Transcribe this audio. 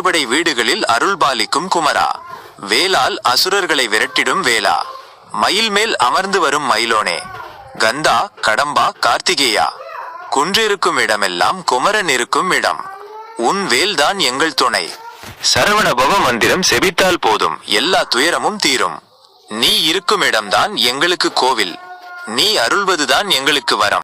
அறுபடை வீடுகளில் அருள்பாலிக்கும் குமரா. வேலால் அசுரர்களை விரட்டிடும் வேலா. மயில் மேல் அமர்ந்து வரும் மயிலோனே. கந்தா கடம்பா கார்த்திகேயா. குன்றிருக்கும் இடமெல்லாம் குமரன் இருக்கும் இடம். உன் வேல்தான் எங்கள் துணை. சரவணபவ மந்திரம் செபித்தால் போதும். எல்லா துயரமும் தீரும். நீ இருக்கும் இடம்தான் எங்களுக்கு கோவில். நீ அருள்வதுதான் எங்களுக்கு வரம்.